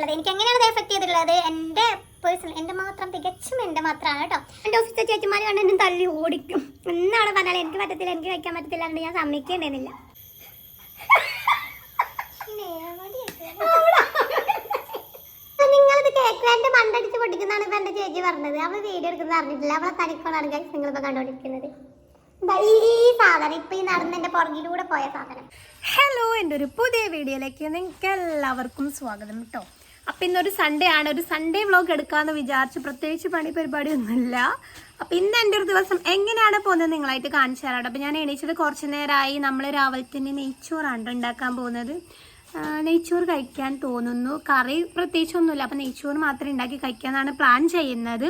ഉള്ളത്. എനിക്ക് എങ്ങനെയാണ് അത് എഫക്ട് ചെയ്തിട്ടുള്ളത്? എന്റെ പേഴ്സണൽ എന്റെ മാത്രം തികച്ചും എന്റെ മാത്രമാണ് കേട്ടോ. എന്റെ ഓഫീസിലെ ചേച്ചിമാർ കണ്ട് എന്നെ തള്ളി ഓടിക്കും. എന്നാണ് പറഞ്ഞാൽ എനിക്ക് പറ്റത്തില്ല എനിക്ക് കഴിക്കാൻ പറ്റത്തില്ല എന്ന് ഞാൻ സമ്മതിക്കേണ്ടതില്ല. നിങ്ങളിത് കേക്ക് മണ്ടടിച്ച് പൊട്ടിക്കുന്നതാണ് ഇപ്പൊ എന്റെ ചേച്ചി പറഞ്ഞത്. അവൾ വീഡിയോ എടുക്കുന്നത് അറിഞ്ഞിട്ടില്ല. അവളെ തനിക്കോളാണ് കഴിച്ച് നിങ്ങളിപ്പോ കണ്ടുകൊണ്ടിരിക്കുന്നത്. ദാ ഈ സാധനം ഇപ്പൊ ഈ നടന്ന് എന്റെ പുറകിലൂടെ പോയ സാധനം. ഹലോ എന്റെ ഒരു പുതിയ വീഡിയോയിലേക്ക് നിങ്ങൾക്ക് എല്ലാവർക്കും സ്വാഗതം കേട്ടോ. അപ്പം ഇന്നൊരു സൺഡേ ആണ്. ഒരു സൺഡേ വ്ളോഗ് എടുക്കാമെന്ന് വിചാരിച്ച് പ്രത്യേകിച്ച് പണി പരിപാടി ഒന്നുമില്ല അപ്പം ഇന്ന് എന്റെ ഒരു ദിവസം എങ്ങനെയാണ് പോകുന്നത് നിങ്ങളായിട്ട് കാണിച്ചു തരാം അപ്പം ഞാൻ എണീച്ചത് കുറച്ച് നേരമായി. നമ്മൾ രാവിലെ തന്നെ നെയ്ച്ചോറാണ് ഉണ്ടാക്കാൻ പോകുന്നത്. നെയ്ച്ചോറ് കഴിക്കാൻ തോന്നുന്നു. കറി പ്രത്യേകിച്ചൊന്നുമില്ല. അപ്പം നെയ്ച്ചോറ് മാത്രം ഉണ്ടാക്കി കഴിക്കാനാണ് പ്ലാൻ ചെയ്യുന്നത്.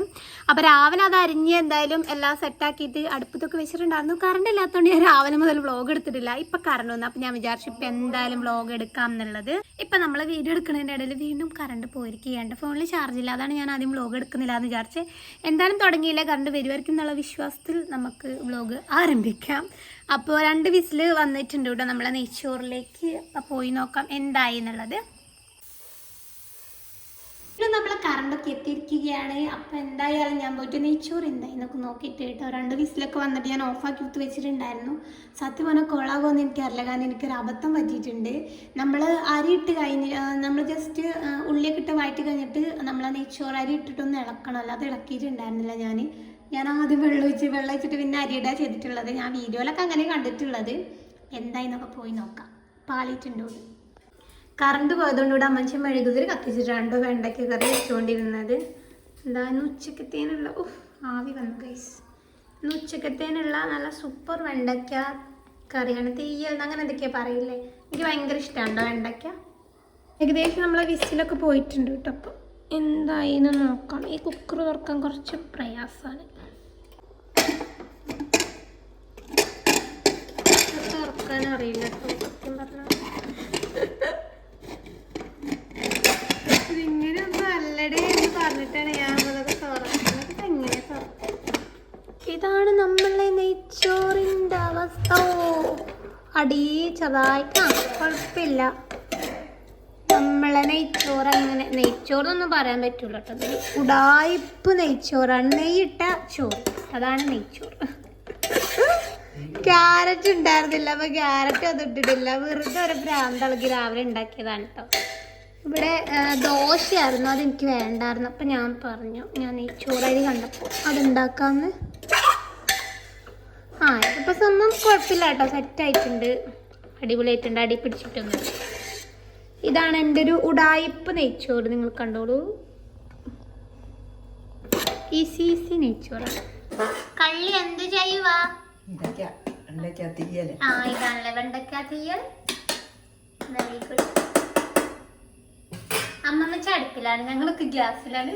അപ്പോൾ രാവിലെ അത് അരിഞ്ഞ് എന്തായാലും എല്ലാം സെറ്റാക്കിയിട്ട് അടുപ്പത്തൊക്കെ വെച്ചിട്ടുണ്ടായിരുന്നു. കറണ്ട് ഇല്ലാത്തതുകൊണ്ട് ഞാൻ രാവിലെ മുതൽ വ്ളോഗ് എടുത്തിട്ടില്ല. ഇപ്പം കറണ്ട് വന്നു. അപ്പം ഞാൻ വിചാരിച്ചു ഇപ്പം എന്തായാലും വ്ളോഗ് എടുക്കാം എന്നുള്ളത്. ഇപ്പം നമ്മൾ വീഡിയോ എടുക്കുന്നതിന്റെ ഇടയിൽ വീണ്ടും കറണ്ട് പോയിരിക്കുകയാണ്. ഫോണിൽ ചാർജ് ഇല്ല. അതാണ് ഞാൻ ആദ്യം വ്ളോഗ് എടുക്കുന്നില്ല എന്ന് വിചാരിച്ച്. എന്തായാലും തുടങ്ങിയില്ല? കറണ്ട് വരുമായിരിക്കും എന്നുള്ള വിശ്വാസത്തിൽ നമുക്ക് വ്ളോഗ് ആരംഭിക്കാം. അപ്പോൾ രണ്ട് വിസിൽ വന്നിട്ടുണ്ട് കേട്ടോ നമ്മളെ നെയ്ച്ചോറിലേക്ക്. പോയി നോക്കാം എന്തായി എന്നുള്ളത്. നമ്മളെ കറണ്ടൊക്കെ എത്തിയിരിക്കുകയാണ്. അപ്പം എന്തായാലും ഞാൻ പോയിട്ട് നെയ്ച്ചോറ് എന്തായി എന്നൊക്കെ നോക്കിയിട്ട് കേട്ടോ. രണ്ട് വിസിലൊക്കെ വന്നിട്ട് ഞാൻ ഓഫാക്കി എടുത്ത് വെച്ചിട്ടുണ്ടായിരുന്നു. സത്യം പറഞ്ഞാൽ കൊളാകുമെന്ന് എനിക്കറിയില്ല കാരണം എനിക്കൊരു അബദ്ധം പറ്റിയിട്ടുണ്ട്. നമ്മൾ അരി ഇട്ട് കഴിഞ്ഞ് നമ്മൾ ജസ്റ്റ് ഉള്ളിയൊക്കെ ഇട്ട് വഴറ്റി കഴിഞ്ഞിട്ട് നമ്മളെ നെയ്ച്ചോറ് അരി ഇട്ടിട്ടൊന്ന് ഇളക്കണമല്ലോ അത് ഇളക്കിയിട്ടുണ്ടായിരുന്നില്ല ഞാൻ ഞാൻ ആദ്യം വെള്ളം ഒഴിച്ച് വെള്ളം ഒഴിച്ചിട്ട് പിന്നെ അരിയിടാ ചെയ്തിട്ടുള്ളത്. ഞാൻ വീഡിയോയിലൊക്കെ അങ്ങനെ കണ്ടിട്ടുള്ളത്. എന്തായിന്നൊക്കെ പോയി നോക്കാം. പാളിയിട്ടുണ്ടോ. കറണ്ട് പോയതുകൊണ്ട് ഇവിടെ അമ്മച്ചൻ മെഴുകുതിരി കത്തിച്ചിട്ടാണ്ടോ വെണ്ടയ്ക്ക കറി വെച്ചുകൊണ്ടിരുന്നത്. എന്താ ഇന്ന് ഉച്ചക്കത്തേനുള്ള ഉഫ് ആവി വന്നു ഗൈസ് ഇന്ന് ഉച്ചക്കത്തേനുള്ള നല്ല സൂപ്പർ വെണ്ടയ്ക്ക കറിയാണ്. തീയൽ അങ്ങനെ എന്തൊക്കെയാ പറയില്ലേ? എനിക്ക് ഭയങ്കര ഇഷ്ടമാണ്ടോ വെണ്ടയ്ക്ക. ഏകദേശം നമ്മളെ വിസിലൊക്കെ പോയിട്ടുണ്ട് കേട്ടോ. അപ്പം എന്തായി നോക്കാം. ഈ കുക്കർ തുറക്കാൻ കുറച്ച് പ്രയാസമാണ്. തുറക്കാൻ അറിയില്ല. സത്യം പറഞ്ഞാൽ ഇതിങ്ങനെയൊന്നും നല്ലടേ എന്ന് പറഞ്ഞിട്ടാണ് ഞാൻ അതൊക്കെ തുറക്കുന്നത് എങ്ങനെ ഇതാണ് നമ്മളെ നെയ്ച്ചോറിന്റെ അവസ്ഥ. അടി ചെറുതായിട്ട് ആ കുഴപ്പമില്ല. നമ്മളെ നെയ്ച്ചോറ് അങ്ങനെ നെയ്ച്ചോറൊന്നും പറയാൻ പറ്റൂല കേട്ടോ. ഉടായ്പ് നെയ്ച്ചോറാണ്. നെയ്യിട്ട ചോറ്. അതാണ് നെയ്ച്ചോറ്. ക്യാരറ്റ് ഉണ്ടായിരുന്നില്ല അപ്പൊ ക്യാരറ്റ് അത് ഇട്ടിട്ടില്ല. വെറുതെ ഒരു ഭ്രാന്തളകി രാവിലെ ഉണ്ടാക്കിയതാണ് കേട്ടോ ഇവിടെ ദോശയായിരുന്നു അത് എനിക്ക് വേണ്ടായിരുന്നു. അപ്പം ഞാൻ പറഞ്ഞു ഞാൻ ഈ ചോറരി കണ്ടപ്പോൾ അതുണ്ടാക്കാമെന്ന് ആ ഇതിപ്പോൾ സ്വന്തം കുഴപ്പമില്ല കേട്ടോ സെറ്റായിട്ടുണ്ട് അടിപൊളിയായിട്ടുണ്ട്. അടി പിടിച്ചിട്ടൊന്നും ഇതാണ് എന്റെ ഒരു ഉടായിപ്പ് നെയ്ച്ചോറ്. നിങ്ങൾ കണ്ടോളൂ. ഈസി ഈസി നെയ്ച്ചോറാണ്. കള്ളി എന്ത് ചെയ്യുവാ? വെണ്ടയ്ക്ക ആ ഇതാണല്ലേ തീയൽ അമ്മമ്മ ഞങ്ങളൊക്കെ ഗ്യാസിലാണ്.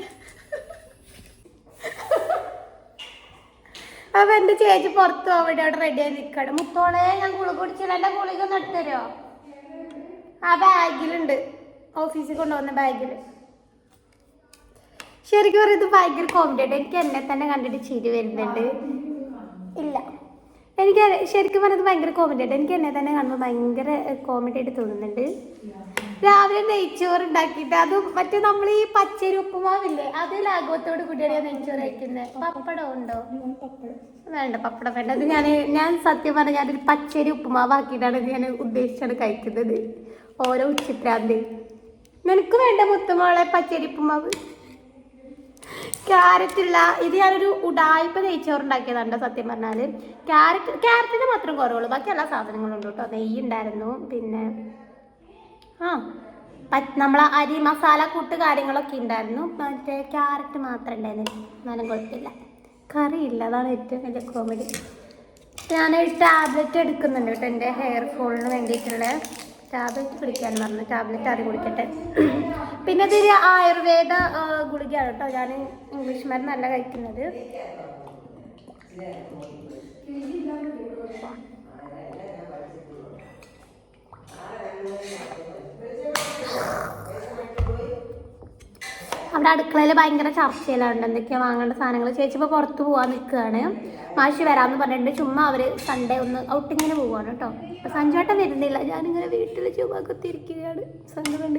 അപ്പൊ എന്റെ ചേച്ചി പുറത്തു അവിടെ അവിടെ റെഡി ആയി നിൽക്കട്ടെ മുത്തോളെ ഞാൻ ഗുളിക കുടിച്ചില്ല. എന്റെ ഗുളിക ഒന്ന് എടുത്തരോ ആ ബാഗിലുണ്ട്. ഓഫീസിൽ കൊണ്ടുവന്ന ബാഗിൽ ശരിക്കും പറയുന്നത് ഭയങ്കര കോമഡി ആയിട്ട് എനിക്ക് എന്നെ തന്നെ കണ്ടിട്ട് ചിരി വരുന്നുണ്ട്. ഇല്ല. എനിക്ക് ശരിക്കും പറഞ്ഞത് ഭയങ്കര കോമഡി ആയിട്ട് എനിക്ക് എന്നെ തന്നെ കാണുമ്പോൾ ഭയങ്കര കോമഡി ആയിട്ട് തോന്നുന്നുണ്ട്. രാവിലെ നെയ്ച്ചോറ് ഉണ്ടാക്കിയിട്ട് അതും മറ്റേ നമ്മൾ ഈ പച്ചരി ഉപ്പുമാവില്ലേ അത് ലാഘവത്തോട് കൂടിയാണ് നെയ്ച്ചോറ് കഴിക്കുന്നത്. പപ്പടം ഉണ്ടോ? വേണ്ട പപ്പടം വേണ്ട. അത് ഞാൻ ഞാൻ സത്യം പറഞ്ഞ ഞാനൊരു പച്ചരി ഉപ്പുമാവാക്കിയിട്ടാണ് ഞാൻ ഉദ്ദേശിച്ചാണ് കഴിക്കുന്നത്. ഓരോ ഉച്ചപ്രാന്തി നിനക്ക് വേണ്ട മുത്തുമോളെ പച്ചരി ഉപ്പുമാവ്? ക്യാരറ്റ് ഇല്ല ഇത് ഞാനൊരു ഉടായ്പ നെയ്ച്ചോറുണ്ടാക്കിയതാണ് സത്യം പറഞ്ഞാൽ ക്യാരറ്റ് ക്യാരറ്റിന് മാത്രം കുറവുള്ളൂ. ബാക്കി എല്ലാ സാധനങ്ങളും ഉണ്ട് കേട്ടോ. നെയ്യ് ഉണ്ടായിരുന്നു പിന്നെ ആ നമ്മളെ അരി മസാല കൂട്ട് കാര്യങ്ങളൊക്കെ ഉണ്ടായിരുന്നു. മറ്റേ ക്യാരറ്റ് മാത്രം ഉണ്ടായിരുന്നു. എന്നാലും കുഴപ്പമില്ല. കറിയില്ല. അതാണ് ഏറ്റവും വലിയ കോമഡി ഞാൻ ടാബ്ലറ്റ് എടുക്കുന്നുണ്ട് കേട്ടോ എന്റെ ഹെയർ ഫോളിന് വേണ്ടിയിട്ടുള്ള ടാബ്ലറ്റ് കുടിക്കാൻ പറഞ്ഞു. ടാബ്ലറ്റ് ആദ്യം കുടിക്കട്ടെ. പിന്നെ ഇതൊരു ആയുർവേദ ഗുളികയാണ് കേട്ടോ. ഞാൻ ഇംഗ്ലീഷ് മരുന്നല്ല കഴിക്കുന്നത്. അവിടെ അടുക്കളയിൽ ഭയങ്കര ചർച്ചയിലുണ്ട് എന്തൊക്കെയാ വാങ്ങേണ്ട സാധനങ്ങൾ? ചേച്ചി ഇപ്പോൾ പുറത്ത് പോകാൻ നിൽക്കുകയാണ് മാഷി വരാമെന്ന് പറഞ്ഞിട്ട് ചുമ്മാ അവർ സൺഡേ ഒന്ന് ഔട്ടിങ്ങിന് പോവാണ് കേട്ടോ. അപ്പം സഞ്ജുവേട്ടൻ വരുന്നില്ല. ഞാനിങ്ങനെ വീട്ടിൽ ചുമ്മാ കുത്തിയിരിക്കുകയാണ്. സങ്കടം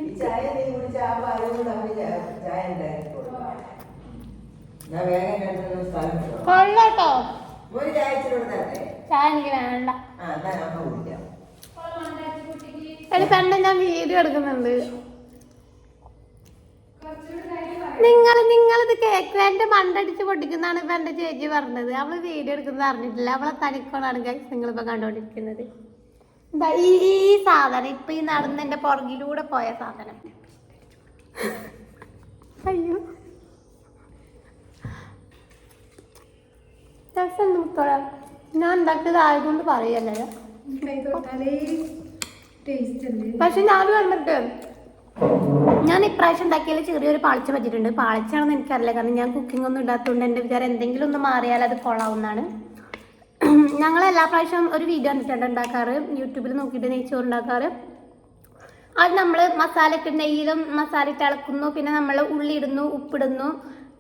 കൊള്ളട്ടോ. ചായ എനിക്ക് വേണ്ട. പെണ്ണ ഞാൻ വീഡിയോ എടുക്കുന്നുണ്ട്. നിങ്ങൾ നിങ്ങളിത് കേക്ക് എന്റെ മണ്ടടിച്ച് പൊട്ടിക്കുന്നതാണ് ഇപ്പൊ എന്റെ ചേച്ചി പറഞ്ഞത്. അവൾ വീഡിയോ എടുക്കുന്നത് അറിഞ്ഞിട്ടില്ല. അവളെ തനിക്കോളാണ് ഗൈസ് നിങ്ങളിപ്പോ കണ്ടോണ്ടിരിക്കുന്നത്. ഇതാ ഈ ഈ സാധനം. ഇപ്പൊ ഈ നടന്ന് എന്റെ പുറകിലൂടെ പോയ സാധനം. അയ്യോ. രസം ഞാൻ ഉണ്ടാക്കിയത് ആയതുകൊണ്ട് പറയല്ലേ? പക്ഷെ ഞാൻ കണ്ടിട്ട് ഞാൻ ഇപ്രാവശ്യം ഉണ്ടാക്കിയാൽ ചെറിയൊരു പാളിച്ച പറ്റിയിട്ടുണ്ട്. പാളിച്ചാണെന്ന് എനിക്കറിയില്ല. കാരണം ഞാൻ കുക്കിംഗ് ഒന്നും ഇടാത്തതുകൊണ്ട് എന്റെ വിചാരം എന്തെങ്കിലും ഒന്ന് മാറിയാൽ അത് കൊള്ളാവുന്നതാണ്. ഞങ്ങൾ എല്ലാ പ്രാവശ്യം ഒരു വീഡിയോ കണ്ടിട്ടുണ്ട് ഉണ്ടാക്കാറ്. യൂട്യൂബിൽ നോക്കിയിട്ട് നെയ്ച്ചോറ് ഉണ്ടാക്കാറ് അത് നമ്മൾ മസാല ഇട്ട് നെയ്യിലും മസാല ഇട്ട് ഇളക്കുന്നു. പിന്നെ നമ്മൾ ഉള്ളി ഇടുന്നു ഉപ്പിടുന്നു.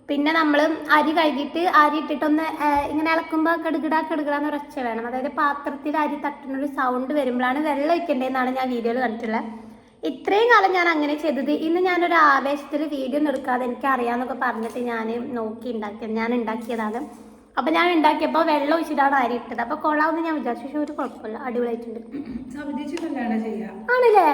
പിന്നെ നമ്മൾ അരി കഴുകിയിട്ട് അരി ഇട്ടിട്ടൊന്ന് ഇങ്ങനെ ഇളക്കുമ്പോൾ കടുകിടാ കടുകിടാന്ന് ഒരൊച്ച വേണം. അതായത് പാത്രത്തിൽ അരി തട്ടുന്ന ഒരു സൗണ്ട് വരുമ്പോഴാണ് വെള്ളം ഒഴിക്കേണ്ടതെന്നാണ് ഞാൻ വീഡിയോയിൽ കണ്ടിട്ടുള്ളത്. ഇത്രയും കാലം ഞാൻ അങ്ങനെ ചെയ്തത്. ഇന്ന് ഞാനൊരു ആവേശത്തിൽ വീഡിയോ എടുക്കാതെ എനിക്ക് അറിയാമെന്നൊക്കെ പറഞ്ഞിട്ട് ഞാൻ നോക്കി ഉണ്ടാക്കിയത് ഞാൻ ഉണ്ടാക്കിയതാണ്. അപ്പം ഞാൻ ഉണ്ടാക്കിയപ്പോൾ വെള്ളം ഒഴിച്ചിട്ടാണ് അരി ഇട്ടത്. അപ്പോൾ കൊള്ളാമെന്ന് ഞാൻ വിചാരിച്ചു. പക്ഷേ ഒരു കുഴപ്പമില്ല. അടിപൊളിയായിട്ടുണ്ട്. ആണല്ലേ?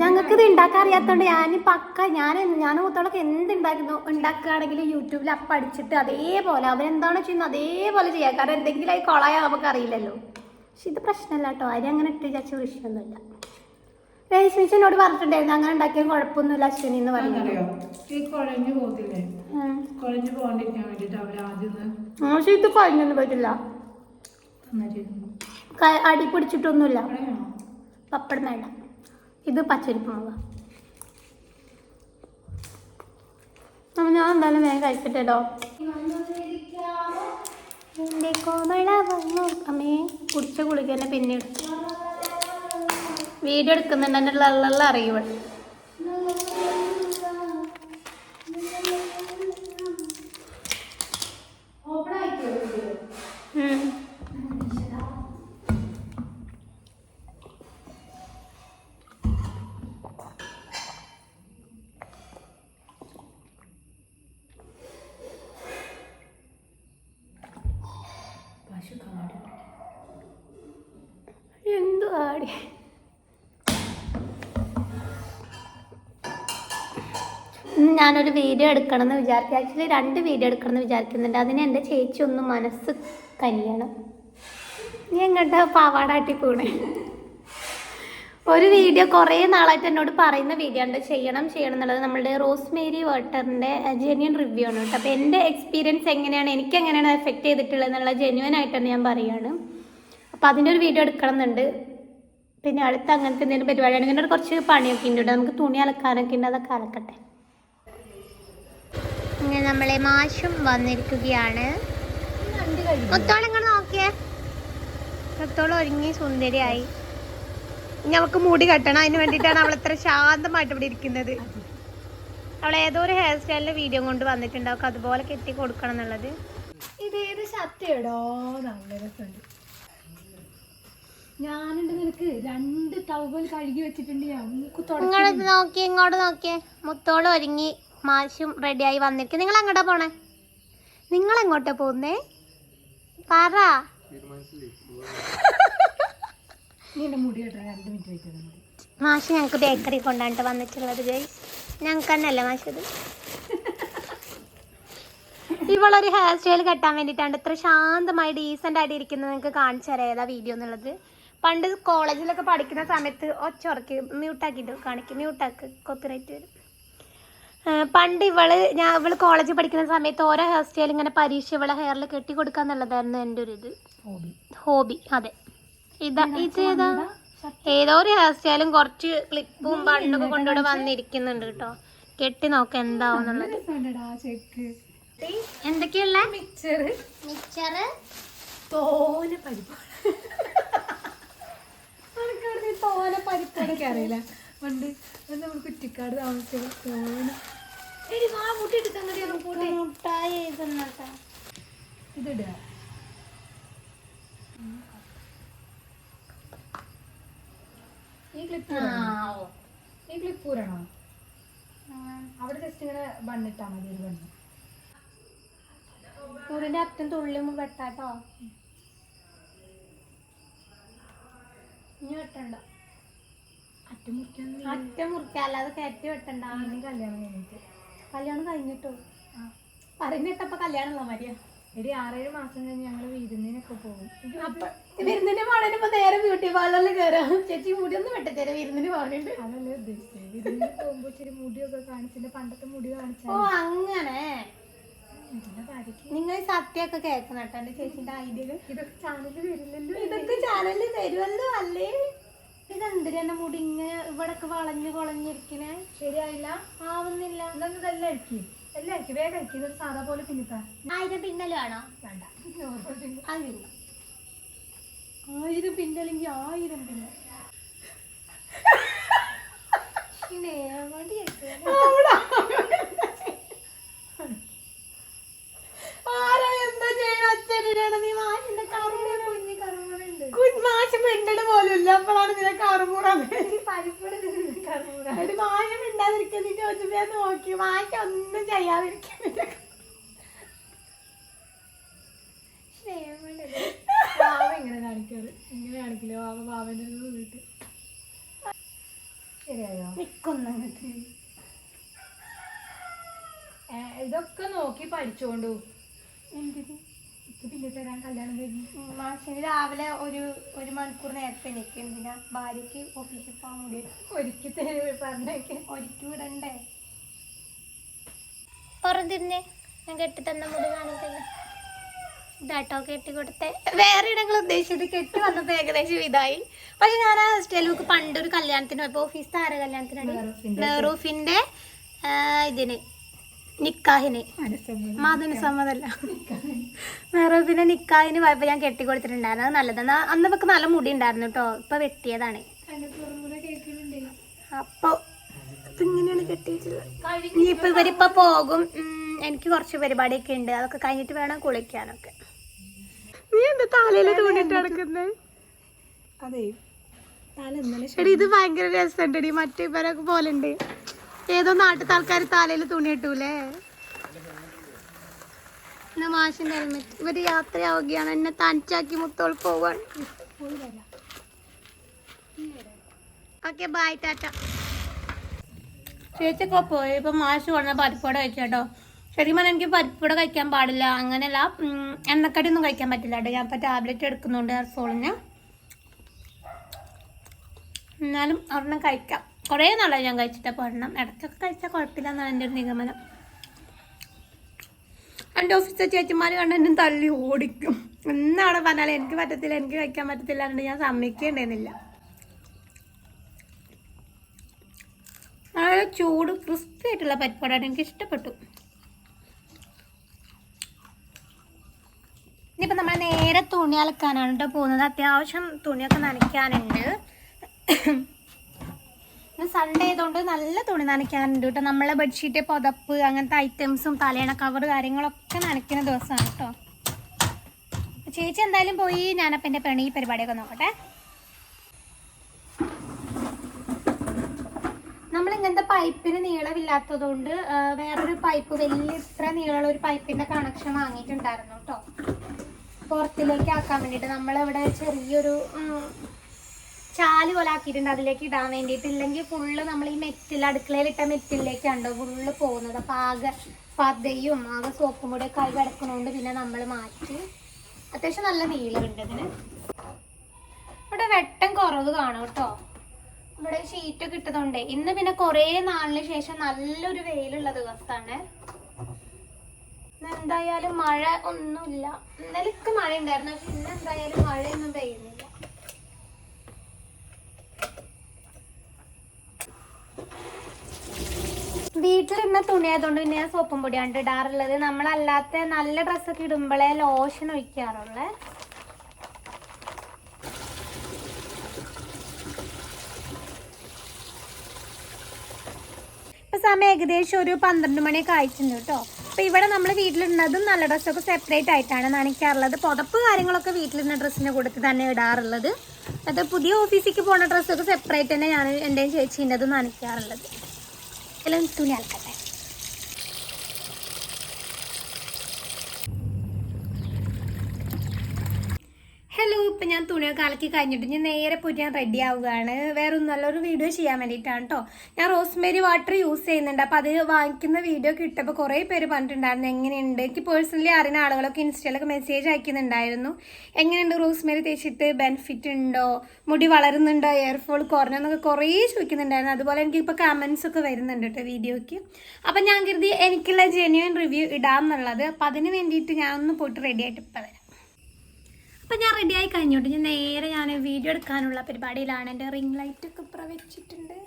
ഞങ്ങൾക്ക് ഇത് ഉണ്ടാക്കാൻ അറിയാത്തതുകൊണ്ട് ഞാൻ പക്ക ഞാൻ ഞാൻ മൂത്തോളൊക്കെ എന്ത് ഉണ്ടാക്കുന്നു ഉണ്ടാക്കുകയാണെങ്കിൽ യൂട്യൂബിൽ അപ്പം അടിച്ചിട്ട് അതേപോലെ അവരെന്താണോ ചെയ്യുന്നത് അതേപോലെ ചെയ്യാം. കാരണം എന്തെങ്കിലും ആയി കൊളായാൽ നമുക്ക് അറിയില്ലല്ലോ പക്ഷെ ഇത് പ്രശ്നമല്ല കേട്ടോ. അരി അങ്ങനെ ഇട്ട് വിചാരിച്ച വിഷയമൊന്നുമില്ല രേഷ്മിച്ചനോട് പറഞ്ഞിട്ടുണ്ടായിരുന്നു അങ്ങനെ ഉണ്ടാക്കിയാൽ കുഴപ്പമൊന്നുമില്ല അശ്വിനി എന്ന് പറഞ്ഞത് ഈ കുഴഞ്ഞു പോകത്തില്ലേ? കുഴഞ്ഞു പോകാണ്ടിരിക്കാൻ വേണ്ടിട്ട് അവർ ആദ്യം പക്ഷെ ഇത് കുഴഞ്ഞൊന്നും പറ്റില്ല അടി പിടിച്ചിട്ടൊന്നുമില്ല. പപ്പടം വേണ്ട. ഇത് പച്ചരിപ്പ് അപ്പം ഞാൻ എന്തായാലും വേഗം കഴിക്കട്ടെട്ടോ എന്റെ കോമള വന്നു. അമ്മേ കുടിച്ച കുളിക്കന്നെ പിന്നീട് വീഡിയോ എടുക്കുന്നുണ്ടെന്നുള്ള എന്റെ ഞാനൊരു വീഡിയോ എടുക്കണം എന്ന് വിചാരിക്കും. ആക്ച്വലി രണ്ട് വീഡിയോ എടുക്കണം എന്ന് വിചാരിക്കുന്നുണ്ട്. അതിന് എന്റെ ചേച്ചി ഒന്ന് മനസ്സ് കനിയണം. നീ എങ്ങോട്ടാ പാവാടാട്ടി പോണേ? ഒരു വീഡിയോ കുറേ നാളായിട്ട് എന്നോട് പറയുന്ന വീഡിയോ ഉണ്ട്. ചെയ്യണം ചെയ്യണം എന്നുള്ളത് നമ്മളുടെ റോസ്മേരി വാട്ടറിന്റെ ജെന്യൻ റിവ്യൂ ആണ് കേട്ടോ. അപ്പോൾ എന്റെ എക്സ്പീരിയൻസ് എങ്ങനെയാണ് എനിക്ക് എങ്ങനെയാണ് എഫക്റ്റ് ചെയ്തിട്ടുള്ളത് എന്നുള്ള ജെന്യുവൻ ആയിട്ടാണ് ഞാൻ പറയുകയാണ് അപ്പോൾ അതിന്റെ ഒരു വീഡിയോ എടുക്കണം എന്നുണ്ട് പിന്നെ അടുത്ത് അങ്ങനത്തെ എന്തെങ്കിലും പരിപാടിയാണ് ഇങ്ങനെ കുറച്ച് പണിയൊക്കെ ഉണ്ട്. നമുക്ക് തുണി അലക്കാനൊക്കെ ഉണ്ട്. അതൊക്കെ അലക്കട്ടെ. ഇങ്ങനെ നമ്മളെ മാഷും വന്നിരിക്കുകയാണ്. മൊത്തോളം ഇങ്ങനെ നോക്കിയേ. മൊത്തോളം ഒരുങ്ങി സുന്ദരിയായി. അവൾക്ക് മുടി കെട്ടണം. അതിന് വേണ്ടിയിട്ടാണ് അവൾ ഇത്ര ശാന്തമായിട്ട് ഇവിടെ ഇരിക്കുന്നത്. അവൾ ഏതോ ഒരു ഹെയർ സ്റ്റൈലിന്റെ വീഡിയോ കൊണ്ട് വന്നിട്ടുണ്ടാവും അതുപോലെ കെട്ടി കൊടുക്കണം എന്നുള്ളത്. ഇതേത് സത്യടോ നല്ല രസമുണ്ട്. ഞാനുണ്ട് നിനക്ക് രണ്ട് ടവൽ കഴുകി വെച്ചിട്ടുണ്ട്. ഞാൻ നോക്കി ഇങ്ങോട്ട് നോക്കിയേ. മുത്തോളം ഒരുങ്ങി. മാഷും റെഡിയായി വന്നിരിക്കും. നിങ്ങൾ എങ്ങോട്ടാ പോണേ? നിങ്ങൾ എങ്ങോട്ടാ പോകുന്നേ? പറ. മാഷ് ഞങ്ങൾക്ക് ബേക്കറി കൊണ്ടാണ് വന്നിട്ടുള്ളത് ഗൈസ് ഞങ്ങൾക്ക് തന്നെയല്ലേ മാഷത് ഇവളൊരു ഹെയർ സ്റ്റൈൽ കെട്ടാൻ വേണ്ടിയിട്ടാണ് ഇത്ര ശാന്തമായി ഡീസന്റ് ആയിട്ട് ഇരിക്കുന്നത് നിങ്ങൾക്ക് കാണിച്ചു തരാം ഏതാ വീഡിയോ എന്നുള്ളത്. പണ്ട് കോളേജിലൊക്കെ പഠിക്കുന്ന സമയത്ത് ഒച്ചുറക്കി മ്യൂട്ടാക്കിയിട്ട് കാണിക്കും. മ്യൂട്ടാക്ക് കോപ്പിറൈറ്റ് വരും. പണ്ട് ഇവൾ ഞാൻ ഇവൾ കോളേജിൽ പഠിക്കുന്ന സമയത്ത് ഓരോ ഹെയർ സ്റ്റൈൽ ഇങ്ങനെ പരീക്ഷ ഇവളെ ഹെയറിൽ കെട്ടി കൊടുക്കുക എന്നുള്ളതായിരുന്നു എന്റെ ഒരു ഇത്. ഹോബി അതെ. ഇതാ ഇത് ഏതാ? ഏതോ ഒരു ഹെയർ സ്റ്റൈലും കുറച്ച് ക്ലിപ്പും ബണ്ണൊക്കെ കൊണ്ടുകൂടെ വന്നിരിക്കുന്നുണ്ട് കേട്ടോ. കെട്ടി നോക്ക എന്താവുന്നുള്ളത് എന്തൊക്കെയുള്ള? മിക്സർ മിക്സറ് തോന പരിപ്പ്. തോന പരിപ്പ് എനിക്കറിയില്ല പണ്ട് പണ്ട് നമ്മൾ കുറ്റിക്കാട് താമസിച്ചത് തോന എടി വാ മുട്ടി തിന്നട്ടെ ഇതിടുക ഈ ക്ലിപ്പ് ഈ ക്ലിപ്പ് അവിടെ ജസ്റ്റ് ഇങ്ങനെ ബണ്ണിട്ടാ മതി ഒരു ബണ്ണ് മുറിന്റെ അറ്റം തുള്ളി വെട്ടാട്ടോ. ഇനി വെട്ടണ്ട. അറ്റം മുറിക്കാൻ അറ്റം മുറിക്കുക അല്ലാതെ കയറ്റി വെട്ടണ്ട. കല്യാണം കഴിഞ്ഞിട്ട്. കല്യാണം കഴിഞ്ഞിട്ടോ? ആ. പറഞ്ഞിട്ടപ്പോ കല്യാണം ഉള്ള മതിയാ ഒരു ആറേഴ് മാസം കഴിഞ്ഞ് ഞങ്ങൾ വിരുന്നിനൊക്കെ പോകും. അപ്പൊ വിരുന്നിന് പോണേനിപ്പോ നേരെ ബ്യൂട്ടി പാർലറിൽ കയറാം ചേച്ചി മുടി ഒന്ന് വെട്ടത്തേരെ വിരുന്നിന് പോകണുണ്ട് അതല്ലേ ഉദ്ദേശിച്ചത് വിരുന്നിന് പോകുമ്പോ ഇച്ചിരി മുടിയൊക്കെ കാണിച്ചിട്ട് പണ്ടത്തെ മുടി കാണിച്ചു ഓ അങ്ങനെ. നിങ്ങൾ സത്യൊക്കെ കേൾക്കണം കേട്ടോ എന്റെ ചേച്ചിന്റെ ഐഡിയകൾ ഇതൊക്കെ ചാനലിൽ വരില്ലല്ലോ. ഇതൊക്കെ ചാനലിൽ വരുമല്ലോ അല്ലേ? ഇതെന്തിനാ മുടി ഇങ്ങനെ ഇവിടൊക്കെ വളഞ്ഞു കൊളഞ്ഞിരിക്കണേ? ശരിയായില്ല. ആവുന്നില്ല. ഇതൊന്നും ഇതെല്ലാം അടിക്കി എല്ലാം അടിക്കി വേഗം അടിക്കി ഇതൊരു സാധാ പോലെ പിന്നിത്താ ആയിരം പിന്നലും ആണോ വേണ്ട. അത് പിന്നെ ആയിരം പിന്നല്ലെങ്കിൽ ആയിരം പിന്നെ പിന്നെ എവിടെ കേൾക്കുന്നെ? ആരാ എന്താ ചെയ്യണ അച്ഛനാണ് നീ മാഷിന്റെ കറുമുറ കുഞ്ഞി കറുമുറുണ്ട് മാഷ് പെണ്ണിന് പോലും ഇല്ല അപ്പോഴാണ് നിന്നെ കറുമുറ പരിപ്പൂടെ കറുമുറ ഒരു മാഷ മിണ്ടാതിരിക്കാൻ നീ ചോദിച്ചപ്പോ ഞാൻ നോക്കി മാഷ ഒന്നും ചെയ്യാതിരിക്കാൻ വാവ ഇങ്ങനെ കാണിക്കാറ് ഇങ്ങനെ കാണിക്കില്ല വാവ വാവന്റെ വീട്ട് ശരിയായോ നിക്കൊന്നങ്ങട്ട് ഏ, ഇതൊക്കെ നോക്കി പഠിച്ചോണ്ടു? പിന്നെ തരാൻ കല്യാണം കഴിഞ്ഞു. മാഷിന് രാവിലെ ഒരു ഒരു മണിക്കൂർ നേരത്തെ എനിക്ക് എന്തിനാ? ഭാര്യക്ക് ഓഫീസിൽ പോകാൻ കൂടി ഒരുക്കി പറഞ്ഞേക്ക്. ഒരുക്കി വിടണ്ടേ? പുറത്തിരുന്നേ ഞാൻ കെട്ടി തന്ന മുടി കാണിക്കല്ലേ. ഇതാട്ടോ കെട്ടി കൊടുത്തേ വേറെ ഇടങ്ങൾ ഉദ്ദേശിച്ചത് കെട്ടി വന്നപ്പോ ഏകദേശം ഇതായി. പക്ഷെ ഞാൻ ആ സ്റ്റൈൽ ബുക്ക് പണ്ടൊരു കല്യാണത്തിന് പോയപ്പോ ഓഫീസ് താര കല്യാണത്തിനാണ്? നെഹ്റൂഫിന്റെ ഇതിന്. നിക്കാഹിന്. മതന് സമ്മതല്ല പിന്നെ നിക്കാഹിന് പോയപ്പോ ഞാൻ കെട്ടി കൊടുത്തിട്ടുണ്ടായിരുന്നു. അത് നല്ലതാണ് അന്ന് നമുക്ക് നല്ല മുടി ഉണ്ടായിരുന്നു കേട്ടോ ഇപ്പൊ വെട്ടിയതാണ്. അപ്പൊ ഇപ്പൊ ഇങ്ങനെയാണ് കെട്ടിയിട്ടുള്ളത്. ഇനിയിപ്പോ ഇവരിപ്പോ പോകും. എനിക്ക് കുറച്ച് പരിപാടിയൊക്കെ ഉണ്ട്. അതൊക്കെ കഴിഞ്ഞിട്ട് വേണം കുളിക്കാനൊക്കെ. നീ എന്താ തലയിൽ തോന്നിട്ട് നടക്കുന്നത് അതെ. ഇത് ഭയങ്കര രസമുണ്ട് മറ്റേ ഇവരൊക്കെ പോലെ ഉണ്ട് ഏതോ നാട്ടിലത്തെ ആൾക്കാർ തലയിൽ തുണി ഇട്ടൂലേ? എന്നാ മാഷിന്റെ ഹെൽമെറ്റ് ഇവർ യാത്രയാവുകയാണ്. എന്നെ തനിച്ചാക്കി മുത്തോൾ പോവാണ്. Okay bye tata. ചേച്ചിയൊക്കെ പോയി. ഇപ്പൊ മാഷ് കൊണ്ട പരിപ്പോടെ കഴിച്ചേട്ടോ ശരിക്കും പറഞ്ഞാൽ എനിക്ക് പരിപ്പോടെ കഴിക്കാൻ പാടില്ല. അങ്ങനെയല്ല എണ്ണക്കടി ഒന്നും കഴിക്കാൻ പറ്റില്ല കേട്ടോ. ഞാൻ ഇപ്പൊ ടാബ്ലറ്റ് എടുക്കുന്നുണ്ട് സോളിന് എന്നാലും ഒരെണ്ണം കഴിക്കാം. കുറേ നാളായി ഞാൻ കഴിച്ചിട്ട് പഠനം ഇടയ്ക്കൊക്കെ കഴിച്ചാൽ കുഴപ്പമില്ല എന്നാണ് എന്റെ ഒരു നിഗമനം. എന്റെ ഓഫീസിലെ ചേച്ചിമാർ കണ്ട് എന്നെ തള്ളി ഓടിക്കും. എന്നാണ് പറഞ്ഞാൽ എനിക്ക് പറ്റത്തില്ല എനിക്ക് കഴിക്കാൻ പറ്റത്തില്ല എന്നിട്ട് ഞാൻ സമ്മതിക്കേണ്ടതെന്നില്ല നല്ല ചൂട് ക്രിസ്പി ആയിട്ടുള്ള പരിപ്പാടാണ്. എനിക്ക് ഇഷ്ടപ്പെട്ടു. ഇനിയിപ്പോൾ നമ്മൾ നേരെ തുണി അലക്കാനാണ് കേട്ടോ പോകുന്നത്. അത്യാവശ്യം തുണിയൊക്കെ നനയ്ക്കാനുണ്ട്. സൺഡേ ആയതുകൊണ്ട് നല്ല തുണി നനയ്ക്കാനുണ്ട് കേട്ടോ. നമ്മളെ ബെഡ്ഷീറ്റ് പുതപ്പ് അങ്ങനത്തെ ഐറ്റംസും തലേണ കവർ കാര്യങ്ങളൊക്കെ നനയ്ക്കുന്ന ദിവസമാണ് കേട്ടോ. ചേച്ചി എന്തായാലും പോയി ഞാനപ്പം എന്റെ പെണി പരിപാടിയൊക്കെ നോക്കട്ടെ. നമ്മൾ ഇങ്ങനത്തെ പൈപ്പിന് നീളമില്ലാത്തതുകൊണ്ട് വേറൊരു പൈപ്പ് വലിയ ഇത്ര നീളമുള്ള ഒരു പൈപ്പിന്റെ കണക്ഷൻ വാങ്ങിയിട്ടുണ്ടായിരുന്നു കേട്ടോ. പുറത്തിലേക്ക് ആക്കാൻ വേണ്ടിയിട്ട്. നമ്മളിവിടെ ചെറിയൊരു ചാൽ പോലെ ആക്കിയിട്ടുണ്ട് അതിലേക്ക് ഇടാൻ വേണ്ടിയിട്ട്. ഇല്ലെങ്കിൽ ഫുള്ള് നമ്മൾ ഈ മെറ്റിൽ അടുക്കളയിലിട്ട മെറ്റിലേക്കാണ്ടോ ഫുള്ള് പോകുന്നത്. അപ്പം ആകെ പതയും ആകെ സോപ്പും കൂടെ കൈ കിടക്കണോണ്ട് പിന്നെ നമ്മൾ മാറ്റി അത്യാവശ്യം നല്ല നീളമുണ്ട് ഇതിന്. ഇവിടെ വെട്ടം കുറവ് കാണും കേട്ടോ. ഇവിടെ ഷീറ്റൊക്കെ ഇട്ടതുകൊണ്ട്. ഇന്ന് പിന്നെ കുറേ നാളിന് ശേഷം നല്ലൊരു വെയിലുള്ള ദിവസമാണ്. എന്തായാലും മഴ ഒന്നുമില്ല. ഇന്നലെ മഴ ഉണ്ടായിരുന്നു പക്ഷെ ഇന്ന് എന്തായാലും മഴയൊന്നും പെയ്യുന്നില്ല. വീട്ടിലിടുന്ന തുണി ആയതുകൊണ്ട് പിന്നെ ഞാൻ സോപ്പും പൊടിയാണ് ഇടാറുള്ളത്. നമ്മളല്ലാത്ത നല്ല ഡ്രസ്സൊക്കെ ഇടുമ്പോഴേ ലോഷൻ ഒഴിക്കാറുള്ളേ. ഇപ്പൊ സമയം ഏകദേശം ഒരു പന്ത്രണ്ട് മണിയൊക്കെ ആയിട്ടുണ്ട് കേട്ടോ. അപ്പോൾ ഇവിടെ നമ്മൾ വീട്ടിലിടുന്നതും നല്ല ഡ്രസ്സൊക്കെ സെപ്പറേറ്റ് ആയിട്ടാണ് നനയ്ക്കാറുള്ളത്. പുതപ്പ് കാര്യങ്ങളൊക്കെ വീട്ടിലിരുന്ന ഡ്രസ്സിന്റെ കൂട്ടത്തിൽ തന്നെ ഇടാറുള്ളത്. അത് പുതിയ ഓഫീസിലേക്ക് പോകുന്ന ഡ്രസ്സൊക്കെ സെപ്പറേറ്റ് തന്നെ ഞാൻ എന്റെയും ചേച്ചീന്റെതും നനയ്ക്കാറുള്ളത്. എല്ലാം തുണി അലക്കട്ടെ ഹലോ ഇപ്പം ഞാൻ തുണിയൊക്കെ അലക്കി കഴിഞ്ഞിട്ട് ഞാൻ നേരെ പോയിട്ട് ഞാൻ റെഡി ആവുകയാണ്. വേറെ നല്ലൊരു വീഡിയോ ചെയ്യാൻ വേണ്ടിയിട്ടാണ് കേട്ടോ ഞാൻ റോസ്മേരി വാട്ടർ യൂസ് ചെയ്യുന്നുണ്ട്. അപ്പോൾ അത് വാങ്ങിക്കുന്ന വീഡിയോ കിട്ടപ്പോൾ കുറേ പേര് പറഞ്ഞിട്ടുണ്ടായിരുന്നു എങ്ങനെയുണ്ട്. എനിക്ക് പേഴ്സണലി അറിയുന്ന ആളുകളൊക്കെ ഇൻസ്റ്റയിലൊക്കെ മെസ്സേജ് അയക്കുന്നുണ്ടായിരുന്നു. എങ്ങനെയുണ്ട് റോസ്മേരി തേച്ചിട്ട്? ബെനിഫിറ്റ് ഉണ്ടോ? മുടി വളരുന്നുണ്ടോ? എയർഫോൾ കുറഞ്ഞെന്നൊക്കെ കുറേ ചോദിക്കുന്നുണ്ടായിരുന്നു. അതുപോലെ എനിക്ക് ഇപ്പൊ കമന്റ്സ് ഒക്കെ വരുന്നുണ്ട് കേട്ടോ വീഡിയോയ്ക്ക് അപ്പം ഞാൻ കരുതി എനിക്കുള്ള ജെന്യൂൻ റിവ്യൂ ഇടാമെന്നുള്ളത് അപ്പൊ അതിന് വേണ്ടിയിട്ട് ഞാൻ ഒന്ന് പോയിട്ട് റെഡി ആയിട്ട് ഇപ്പം വരാം. അപ്പം ഞാൻ റെഡി ആയി കഴിഞ്ഞോട്ട്. ഞാൻ നേരെ ഞാൻ വീഡിയോ എടുക്കാനുള്ള പരിപാടിയിലാണ്. എന്റെ റിംഗ് ലൈറ്റ് ഒക്കെ ഇപ്പുറം വെച്ചിട്ടുണ്ട്.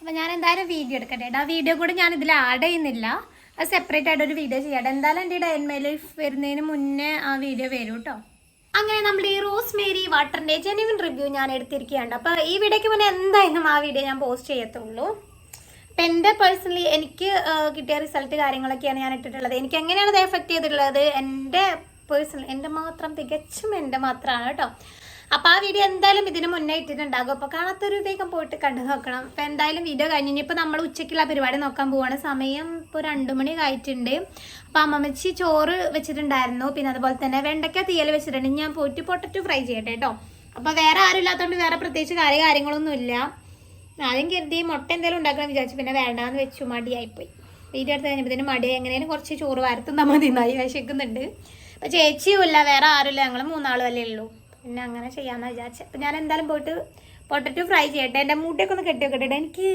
അപ്പം ഞാൻ എന്തായാലും വീഡിയോ എടുക്കട്ടെ. ആ വീഡിയോ കൂടെ ഞാൻ ഇതിൽ ആഡ് ചെയ്യുന്നില്ല. അത് സെപ്പറേറ്റ് ആയിട്ട് ഒരു വീഡിയോ ചെയ്യാം. എന്തായാലും എന്റെ ലൈഫ് വരുന്നതിന് മുന്നേ ആ വീഡിയോ വരും കേട്ടോ അങ്ങനെ നമ്മൾ ഈ റോസ് മേരി വാട്ടറിന്റെ ജെനുവിൻ റിവ്യൂ ഞാൻ എടുത്തിരിക്കുകയാണ്. അപ്പോൾ ഈ വീഡിയോയ്ക്ക് മുന്നേ എന്തായാലും ആ വീഡിയോ ഞാൻ പോസ്റ്റ് ചെയ്യത്തുള്ളൂ. അപ്പം എന്റെ പേഴ്സണലി എനിക്ക് കിട്ടിയ റിസൾട്ട് കാര്യങ്ങളൊക്കെയാണ് ഞാൻ ഇട്ടിട്ടുള്ളത്. എനിക്ക് എങ്ങനെയാണ് അത് എഫക്റ്റ് ചെയ്തിട്ടുള്ളത്? എന്റെ പേഴ്സണൽ എന്റെ മാത്രം തികച്ചും എന്റെ മാത്രമാണ് കേട്ടോ. അപ്പോൾ ആ വീഡിയോ എന്തായാലും ഇതിന് മുന്നേ ഇട്ടിട്ടുണ്ടാകും. അപ്പോൾ കാണാത്തൊരു വേഗം പോയിട്ട് കണ്ടു നോക്കണം. അപ്പോൾ എന്തായാലും വീഡിയോ കഴിഞ്ഞ് ഇനിയിപ്പോൾ നമ്മൾ ഉച്ചയ്ക്കുള്ള പരിപാടി നോക്കാൻ പോവാണ്. സമയം ഇപ്പോൾ രണ്ട് മണി ആയിട്ടുണ്ട്. അപ്പോൾ അമ്മമ്മച്ചി ചോറ് വെച്ചിട്ടുണ്ടായിരുന്നു. പിന്നെ അതുപോലെ തന്നെ വെണ്ടയ്ക്ക തീയൽ വെച്ചിട്ടുണ്ട്. ഞാൻ പോയിട്ട് പൊട്ടറ്റോ ഫ്രൈ ചെയ്യട്ടെ കേട്ടോ. അപ്പോൾ വേറെ ആരും ഇല്ലാത്തതുകൊണ്ട് വേറെ പ്രത്യേകിച്ച് കാര്യ കാര്യങ്ങളൊന്നുമില്ല ആദ്യം കരുതി മുട്ട എന്തെങ്കിലും ഉണ്ടാക്കണം വിചാരിച്ചു. പിന്നെ വേണ്ടാന്ന് വെച്ചു. മടിയായിപ്പോയി. വീട്ടിൽ അടുത്ത് കഴിഞ്ഞപ്പോൾ മടിയായി എങ്ങനെയാലും കുറച്ച് ചോറ് വരത്തുന്നാൽ മതി. നന്നായി വിശക്കുന്നുണ്ട്. അപ്പം ചേച്ചിയുമില്ല വേറെ ആരുമില്ല. ഞങ്ങൾ മൂന്നാളും അല്ലേ ഉള്ളൂ. പിന്നെ അങ്ങനെ ചെയ്യാമെന്ന് വിചാരിച്ചു. അപ്പം ഞാൻ എന്തായാലും പോയിട്ട് പൊട്ടറ്റോ ഫ്രൈ ചെയ്യട്ടെ. എന്റെ മുടിയൊക്കെ ഒന്ന് കെട്ടി വെക്കട്ടെ എനിക്ക്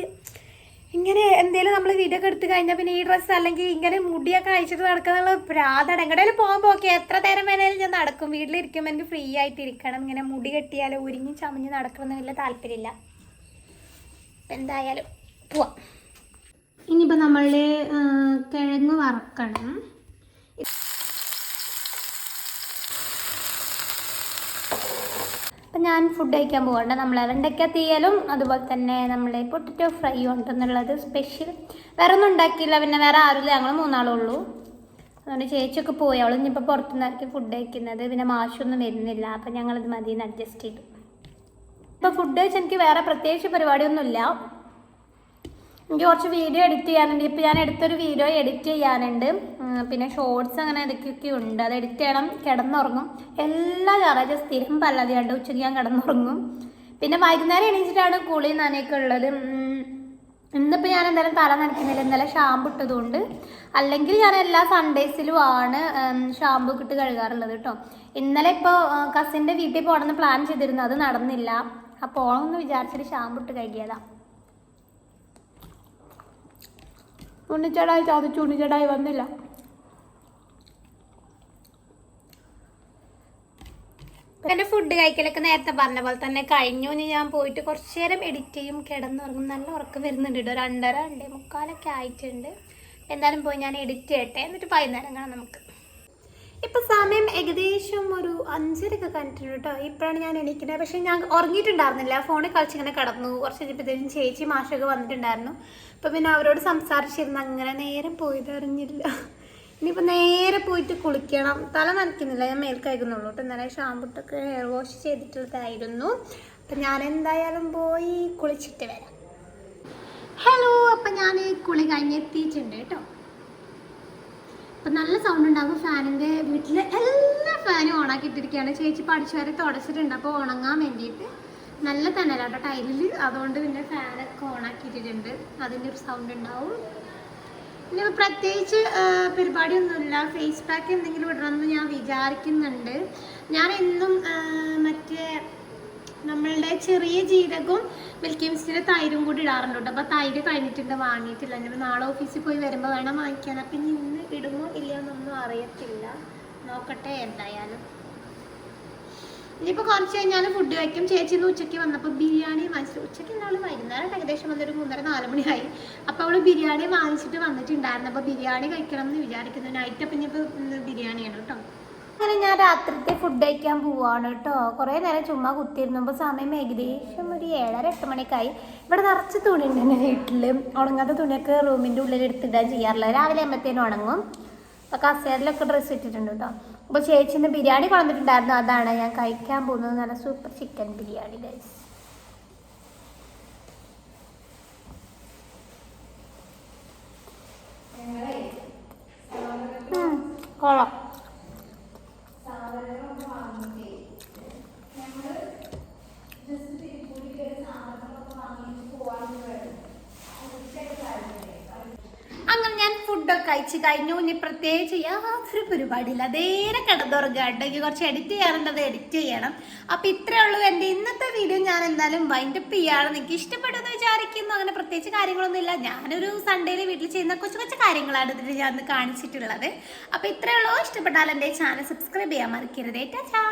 ഇങ്ങനെ എന്തെങ്കിലും നമ്മൾ വീഡിയോ ഒക്കെ എടുത്തു കഴിഞ്ഞാൽ പിന്നെ ഈ ഡ്രസ്സ് അല്ലെങ്കിൽ ഇങ്ങനെ മുടിയൊക്കെ അയച്ചിട്ട് നടക്കാനുള്ള പ്രാതാണ് എങ്ങടേലും പോകുമ്പോൾ ഓക്കെ എത്ര നേരം വേണേലും ഞാൻ നടക്കും. വീട്ടിലിരിക്കുമ്പോൾ എനിക്ക് ഫ്രീ ആയിട്ട് ഇരിക്കണം ഇങ്ങനെ മുടി കെട്ടിയാൽ ഉരിഞ്ഞ് ചമഞ്ഞ് നടക്കണമെന്ന് വലിയ താല്പര്യമില്ല. എന്തായാലും പോവാം. ഇനിയിപ്പോൾ നമ്മൾ കിഴങ്ങ് വറക്കണം. അപ്പം ഞാൻ ഫുഡ് കഴിക്കാൻ പോകണ്ട നമ്മൾ വെണ്ടയ്ക്ക തീയലും അതുപോലെ തന്നെ നമ്മൾ പൊട്ടറ്റോ ഫ്രൈ ഉണ്ടെന്നുള്ളത് സ്പെഷ്യൽ വേറെ ഒന്നും ഉണ്ടാക്കിയില്ല. പിന്നെ വേറെ ആരുമില്ല. ഞങ്ങൾ മൂന്നാളേ ഉള്ളൂ. അതുകൊണ്ട് ചേച്ചിയൊക്കെ പോയി. അവൾ ഇനിയിപ്പോൾ പുറത്തുനിന്നായിരിക്കും ഫുഡ് കഴിക്കുന്നത്. പിന്നെ മാഷൊന്നും വരുന്നില്ല. അപ്പം ഞങ്ങളിത് മതിയെന്ന് അഡ്ജസ്റ്റ് ചെയ്തു. ഇപ്പോൾ ഫുഡ് കഴിച്ച് എനിക്ക് വേറെ പ്രത്യേകിച്ച് പരിപാടിയൊന്നുമില്ല. എനിക്ക് കുറച്ച് വീഡിയോ എഡിറ്റ് ചെയ്യാനുണ്ട്. ഇപ്പോൾ ഞാൻ എടുത്തൊരു വീഡിയോ എഡിറ്റ് ചെയ്യാനുണ്ട്. പിന്നെ ഷോർട്സ് അങ്ങനെ ഇടയ്ക്കൊക്കെ ഉണ്ട്. അത് എഡിറ്റ് ചെയ്യണം. കിടന്നുറങ്ങും. എല്ലാ ഞായറാഴ്ച സ്ഥിരം പല്ലാതെയുണ്ട് ഉച്ചയ്ക്ക് ഞാൻ കിടന്നുറങ്ങും. പിന്നെ വൈകുന്നേരം എണീച്ചിട്ടാണ് കുളി നനയൊക്കെ ഉള്ളത്. ഇന്നിപ്പോൾ ഞാൻ എന്തായാലും തല നനയ്ക്കുന്നില്ല. ഇന്നലെ ഷാമ്പു ഇട്ടതുകൊണ്ട്. അല്ലെങ്കിൽ ഞാൻ എല്ലാ സൺഡേസിലും ആണ് ഷാമ്പു ഇട്ട് കഴുകാറുള്ളത് കേട്ടോ. ഇന്നലെ ഇപ്പോൾ കസിന്റെ വീട്ടിൽ പോകണമെന്ന് പ്ലാൻ ചെയ്തിരുന്നു. അത് നടന്നില്ല. അപ്പോൾ ഓണമെന്ന് വിചാരിച്ചിട്ട് ഷാമ്പു ഇട്ട് കഴുകിയതാണ് ഉണ്ണിച്ചടായി ചതച്ചു ഉണ്ണിച്ചടായി വന്നില്ല. എന്റെ ഫുഡ് കഴിക്കലൊക്കെ നേരത്തെ പറഞ്ഞ പോലെ തന്നെ കഴിഞ്ഞു. ഇനി ഞാൻ പോയിട്ട് കുറച്ച് നേരം എഡിറ്റ് ചെയ്യും. കിടന്നുറങ്ങും. നല്ല ഉറക്കം വരുന്നുണ്ട് കേട്ടോ. രണ്ടര രണ്ടേ മുക്കാലൊക്കെ ആയിട്ടുണ്ട്. എന്തായാലും പോയി ഞാൻ എഡിറ്റ് ചെയ്യട്ടെ. എന്നിട്ട് വൈകുന്നേരം കാണാം നമുക്ക്. ഇപ്പം സമയം ഏകദേശം ഒരു അഞ്ചരയൊക്കെ കണ്ടിട്ടുണ്ട് കേട്ടോ ഇപ്പോഴാണ് ഞാൻ എണീക്കുന്നത്. പക്ഷേ ഞാൻ ഉറങ്ങിയിട്ടുണ്ടായിരുന്നില്ല. ഫോണിൽ കളിച്ചിങ്ങനെ കടന്നു. കുറച്ച് കഴിഞ്ഞപ്പോഴത്തേക്കും ചേച്ചി മാഷൊക്കെ വന്നിട്ടുണ്ടായിരുന്നു. അപ്പോൾ പിന്നെ അവരോട് സംസാരിച്ചിരുന്നു. അങ്ങനെ നേരം പോയത് അറിഞ്ഞില്ല. ഇനിയിപ്പോൾ നേരെ പോയിട്ട് കുളിക്കണം. തല നനയ്ക്കുന്നില്ല. ഞാൻ മേൽ കഴിക്കുന്നുള്ളൂ കേട്ടോ ഇന്നലെ ഷാമ്പുട്ടൊക്കെ ഹെയർ വാഷ് ചെയ്തിട്ടുള്ളതായിരുന്നു. അപ്പം ഞാൻ എന്തായാലും പോയി കുളിച്ചിട്ട് വരാം. ഹലോ അപ്പം ഞാൻ കുളി കഴിഞ്ഞെത്തിയിട്ടുണ്ട് കേട്ടോ അപ്പം നല്ല സൗണ്ട് ഉണ്ടാകും. ഫാനിന്റെ വീട്ടിലെ എല്ലാ ഫാനും ഓണാക്കി ഇട്ടിരിക്കുകയാണ്. ചേച്ചി പഠിച്ചു വരെ തുടച്ചിട്ടുണ്ട്. അപ്പോൾ ഉണങ്ങാൻ വേണ്ടിയിട്ട് നല്ല തന്നലാട്ടോ ടൈലിൽ അതുകൊണ്ട് പിന്നെ ഫാനൊക്കെ ഓണാക്കി ഇട്ടിട്ടുണ്ട്. അതിന്റെ ഒരു സൗണ്ട് ഉണ്ടാവും. പിന്നെ പ്രത്യേകിച്ച് പരിപാടിയൊന്നുമില്ല. ഫേസ് പാക്ക് എന്തെങ്കിലും ഇടണമെന്ന് ഞാൻ വിചാരിക്കുന്നുണ്ട്. ഞാൻ എന്നും മറ്റേ നമ്മളുടെ ചെറിയ ജീരകവും മിൽക്കി മിസ്റ്റിന്റെ തൈരും കൂടി ഇടാറുണ്ട് കേട്ടോ. അപ്പോൾ തൈര് കഴിഞ്ഞിട്ടുണ്ട് വാങ്ങിയിട്ടില്ല. ഞാൻ നാളെ ഓഫീസിൽ പോയി വരുമ്പോൾ വേണം വാങ്ങിക്കാൻ. അപ്പം ഇനി ഇന്ന് ഇടുമോ ഇല്ലയോ എന്നൊന്നും അറിയത്തില്ല. നോക്കട്ടെ എന്തായാലും. ഇനിയിപ്പോൾ കുറച്ച് കഴിഞ്ഞാൽ ഫുഡ് കഴിക്കും. ചേച്ചി ഇന്ന് ഉച്ചയ്ക്ക് വന്നപ്പോൾ ബിരിയാണി വാങ്ങിച്ചിട്ട് ഉച്ചയ്ക്ക് എന്നാൾ വൈകുന്നേരം ഏകദേശം വന്നൊരു മൂന്നര നാല് മണിയായി. അപ്പോൾ അവൾ ബിരിയാണി വാങ്ങിച്ചിട്ട് വന്നിട്ടുണ്ടായിരുന്നു. അപ്പോൾ ബിരിയാണി കഴിക്കണം എന്ന് വിചാരിക്കുന്നു. നൈറ്റ് അപ്പം ഇനിയിപ്പോൾ ബിരിയാണിയാണ് കേട്ടോ. അങ്ങനെ ഞാൻ രാത്രിത്തെ ഫുഡ് കഴിക്കാൻ പോവാണ് കേട്ടോ. കുറേ നേരം ചുമ്മാ കുത്തിയിരുന്നപ്പോൾ സമയം ഏകദേശം ഒരു ഏഴര എട്ട് മണിക്കായി ഇവിടെ നിറച്ച് തുണി ഉണ്ട് എന്റെ വീട്ടിൽ ഉണങ്ങാത്ത തുണിയൊക്കെ റൂമിന്റെ ഉള്ളിൽ എടുത്തിടാൻ ചെയ്യാറില്ല രാവിലെ ആകുമ്പോഴത്തേനും ഉണങ്ങും. അപ്പോൾ കസേരയിലൊക്കെ ഡ്രസ്സ് ഇട്ടിട്ടുണ്ട് കേട്ടോ. അപ്പോൾ ചേച്ചിന്ന് ബിരിയാണി കൊണ്ടിട്ടുണ്ടായിരുന്നു അതാണ് ഞാൻ കഴിക്കാൻ പോകുന്നത്. നല്ല സൂപ്പർ ചിക്കൻ ബിരിയാണി ഗൈസ് കൊള്ളാം അങ്ങനെ ഞാൻ ഫുഡൊക്കെ കഴിഞ്ഞു. ഇനി പ്രത്യേകിച്ച് യാതൊരു പരിപാടിയില്ല. നേരെ കിടന്നുറങ്ങുക. ഉണ്ടെങ്കിൽ കുറച്ച് എഡിറ്റ് ചെയ്യാറുണ്ട്. അത് എഡിറ്റ് ചെയ്യണം. അപ്പം ഇത്രയേ ഉള്ളൂ എന്റെ ഇന്നത്തെ വീഡിയോ ഞാൻ എന്തായാലും വൈൻഡപ്പ് ചെയ്യാണ് നിങ്ങൾക്ക് ഇഷ്ടപ്പെട്ടെന്ന് വിചാരിക്കുന്നു. അങ്ങനെ പ്രത്യേകിച്ച് കാര്യങ്ങളൊന്നുമില്ല ഞാനൊരു സൺഡേയിൽ വീട്ടിൽ ചെയ്യുന്ന കൊച്ചു കൊച്ചു കാര്യങ്ങളാണ് ഇതിൽ ഞാൻ കാണിച്ചിട്ടുള്ളത്. അപ്പൊ ഇത്രയേ ഉള്ളൂ. ഇഷ്ടപ്പെട്ടാൽ എന്റെ ചാനൽ സബ്സ്ക്രൈബ് ചെയ്യാൻ മറക്കരുത്. ടാ